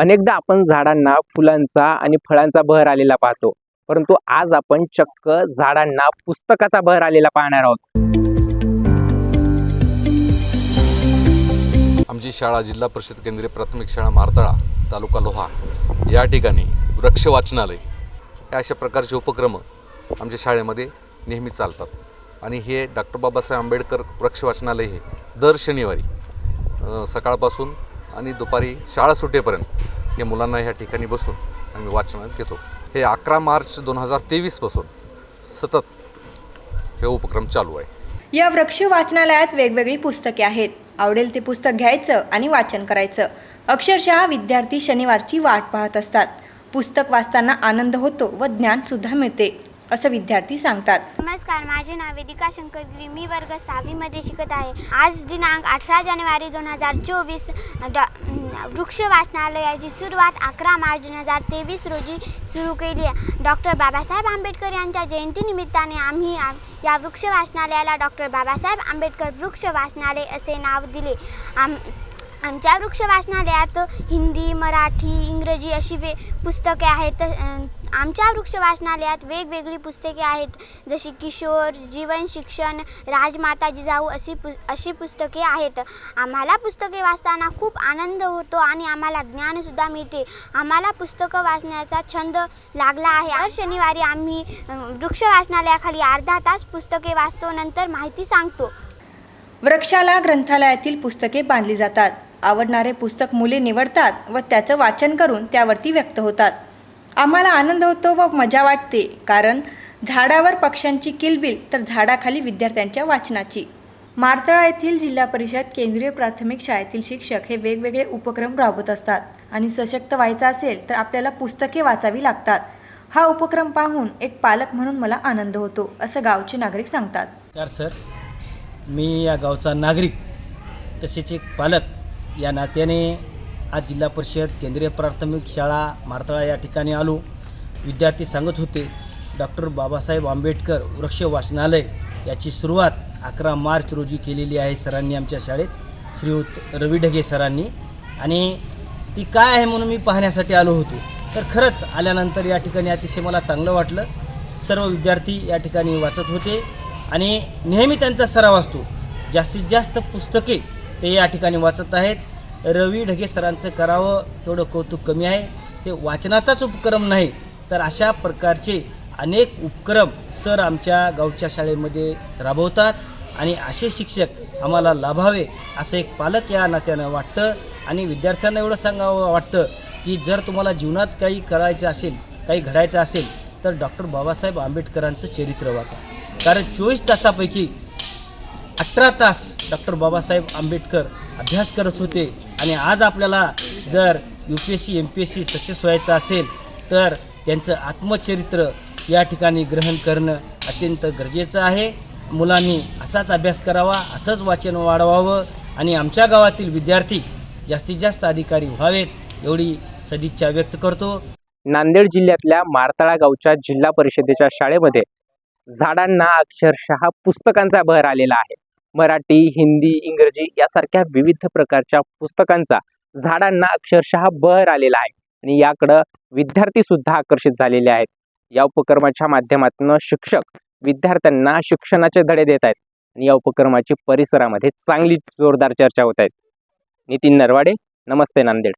अनेकदा आपण झाडांना फुलांचा आणि फळांचा बहर आलेला पाहतो. परंतु आज आपण चक्क झाडांना पुस्तकाचा बहर आलेला पाहणार आहोत. आमची शाळा जिल्हा परिषद केंद्रीय प्राथमिक शाळा मारतळा तालुका लोहा. या ठिकाणी वृक्ष वाचनालय हे अशा प्रकारचे उपक्रम आमच्या शाळेमध्ये नेहमी चालतात. आणि हे डॉक्टर बाबासाहेब आंबेडकर वृक्ष वाचनालय हे दर शनिवारी सकाळपासून आणि दुपारी शाळा सुटेपर्यंत या मुलांना ह्या ठिकाणी बसून आम्ही वाचनात घेतो. हे अकरा मार्च दोन हजार तेवीसपासून सतत हे उपक्रम चालू आहे. या वृक्ष वाचनालयात वेगवेगळी पुस्तके आहेत. आवडेल ते पुस्तक घ्यायचं आणि वाचन करायचं. अक्षरशः विद्यार्थी शनिवारची वाट पाहत असतात. पुस्तक वाचताना आनंद होतो व ज्ञानसुद्धा मिळते. असं विद्यार्थी सांगतात. नमस्कार माझे नाव वेदिका शंकर गिरी. मी वर्ग सहावीमध्ये शिकत आहे. आज दिनांक अठरा जानेवारी दोन हजार चोवीस डॉ वृक्ष वाचनालयाची सुरुवात अकरा मार्च दोन हजार तेवीस रोजी सुरू केली आहे. डॉक्टर बाबासाहेब आंबेडकर यांच्या जयंतीनिमित्ताने आम्ही या वृक्ष वाचनालयाला डॉक्टर बाबासाहेब आंबेडकर वृक्ष वाचनालय असे नाव दिले. आम आमच्या वृक्ष वाचनालयात हिंदी मराठी इंग्रजी अशी वे पुस्तके आहेत. आमच्या वृक्ष वाचनालयात वेगवेगळी पुस्तके आहेत. जशी किशोर जीवन शिक्षण राजमाता जिजाऊ अशी पु अशी पुस्तके आहेत. आम्हाला पुस्तके वाचताना खूप आनंद होतो आणि आम्हाला ज्ञानसुद्धा मिळते. आम्हाला पुस्तकं वाचण्याचा छंद लागला आहे. हर शनिवारी आम्ही वृक्ष वाचनालयाखाली अर्धा तास पुस्तके वाचतो नंतर माहिती सांगतो. वृक्षाला ग्रंथालयातील पुस्तके बांधली जातात. आवडणारे पुस्तक मुले निवडतात व त्याचं वाचन करून त्यावरती व्यक्त होतात. आम्हाला आनंद होतो व मजा वाटते कारण झाडावर पक्ष्यांची किलबिल तर झाडाखाली विद्यार्थ्यांच्या वाचनाची. मारतळा येथील जिल्हा परिषद केंद्रीय प्राथमिक शाळेतील शिक्षक हे वेगवेगळे उपक्रम राबवत असतात. आणि सशक्त व्हायचं असेल तर आपल्याला पुस्तके वाचावी लागतात. हा उपक्रम पाहून एक पालक म्हणून मला आनंद होतो असं गावचे नागरिक सांगतात. सर. मी या गावचा नागरिक तसेच एक पालक. या नात्याने आज जिल्हा परिषद केंद्रीय प्राथमिक शाळा मारतळा या ठिकाणी आलो. विद्यार्थी सांगत होते डॉक्टर बाबासाहेब आंबेडकर वृक्ष वाचनालय याची सुरुवात अकरा मार्च रोजी केलेली आहे सरांनी आमच्या शाळेत. श्रीयुत रवी ढगे सरांनी. आणि ती काय आहे म्हणून मी पाहण्यासाठी आलो होतो. तर खरंच आल्यानंतर या ठिकाणी अतिशय मला चांगलं वाटलं. सर्व विद्यार्थी या ठिकाणी वाचत होते आणि नेहमी त्यांचा सराव असतो. जास्तीत जास्त पुस्तके ते या ठिकाणी वाचत आहेत. रवी ढगे सरांचं करावं तेवढं कौतुक कमी आहे. ते वाचनाचाच उपक्रम नाही तर अशा प्रकारचे अनेक उपक्रम सर आमच्या गावच्या शाळेमध्ये राबवतात आणि असे शिक्षक आम्हाला लाभावे असं एक पालक या नात्यानं वाटतं. आणि विद्यार्थ्यांना एवढं सांगावं वाटतं की जर तुम्हाला जीवनात काही करायचं असेल काही घडायचं असेल तर डॉक्टर बाबासाहेब आंबेडकरांचं चरित्र वाचा. कारण चोवीस तासापैकी अठरा तास डॉक्टर बाबासाहेब आंबेडकर अभ्यास करत होते. आणि आज आपल्याला जर U P S C M P S C success व्हायचं असेल तर त्यांचं आत्मचरित्र या ठिकाणी ग्रहण करणं अत्यंत गरजेचं आहे. मुलांनी असाच अभ्यास करावा असंच वाचन वाढवावं. आणि आमच्या गावातील विद्यार्थी जास्तीत जास्त अधिकारी व्हावेत एवढी सदिच्छा व्यक्त करतो. नांदेड जिल्ह्यातल्या मारताळा गावच्या जिल्हा परिषदेच्या शाळेमध्ये झाडांना अक्षरशः पुस्तकांचा बहर आलेला आहे. मराठी हिंदी इंग्रजी यासारख्या विविध प्रकारच्या पुस्तकांचा झाडांना अक्षरशः बहर आलेला आहे. आणि याकडं विद्यार्थी सुद्धा आकर्षित झालेले आहेत. या उपक्रमाच्या माध्यमातून शिक्षक विद्यार्थ्यांना शिक्षणाचे धडे देत आहेत. आणि या उपक्रमाची परिसरामध्ये चांगली जोरदार चर्चा होत आहेत नितीन नरवाडे नमस्ते नांदेड.